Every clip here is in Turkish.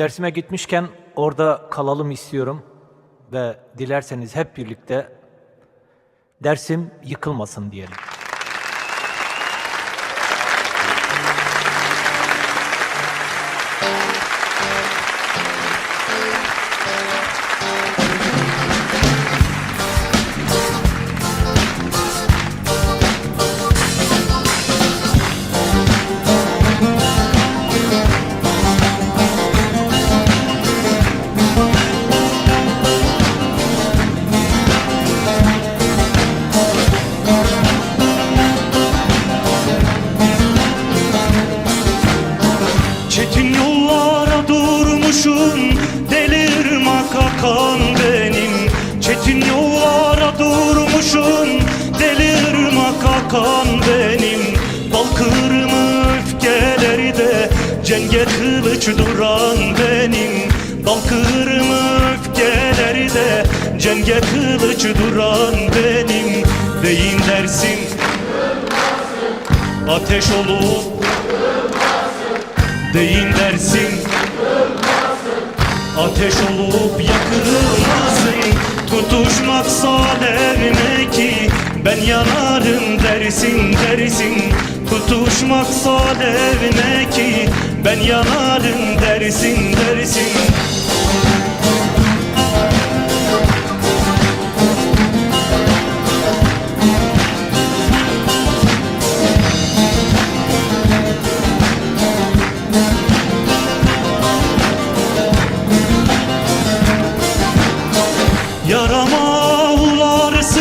Dersime gitmişken orada kalalım istiyorum ve dilerseniz hep birlikte dersim yıkılmasın diyelim. Yollara durmuşum Delirmak akan benim. Çetin yollara durmuşum Delirmak akan benim. Bal kırmı öfkeleri de Cenge kılıç duran benim. Bal kırmı öfkeleri de Cenge kılıç duran benim. Beyin dersin Ateş olup Deyin dersin? Ateş olup yakılmasın Tutuşmaksa derine ki? Ben yanarım dersin dersin. Tutuşmaksa derine ki? Ben yanarım dersin dersin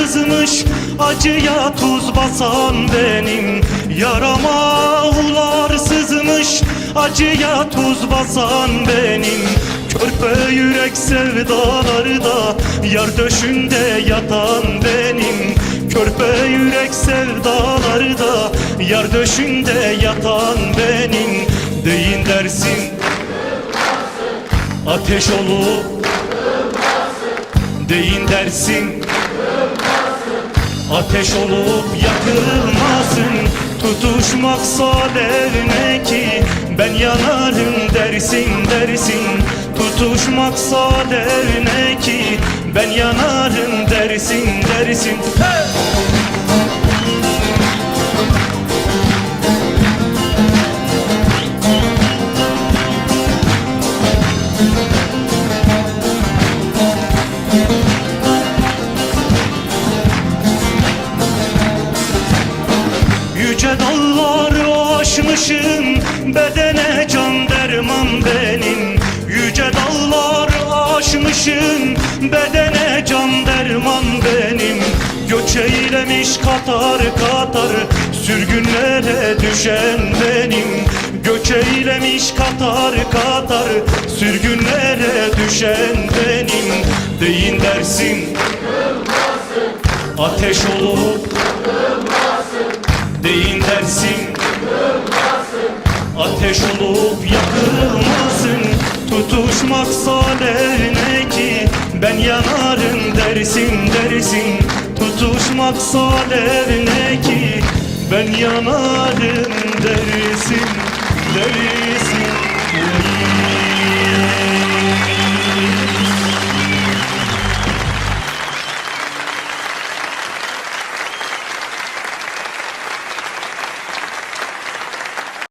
ular sızmış Acıya tuz basan benim. Yarama ular sızmış Acıya tuz basan benim. Körpe yürek sevdaları da Yar döşünde yatan benim. Körpe yürek sevdaları da Yar döşünde yatan benim. Deyin dersin Ateş olup Deyin dersin Ateş olup yakılmasın Tutuşmaksa derine ki Ben yanarım dersin dersin Tutuşmaksa derine ki Ben yanarım dersin dersin hey! Bedene can derman benim. Yüce dağları aşmışım Bedene can derman benim. Göç eylemiş katar katar Sürgünlere düşen benim. Göç eylemiş katar katar Sürgünlere düşen benim. Deyin dersin Ateş olup Deyin dersin Ateş olup yakılmasın Tutuşmaksa derine ki? Ben yanarım dersin dersin. Tutuşmaksa derine ki? Ben yanarım dersin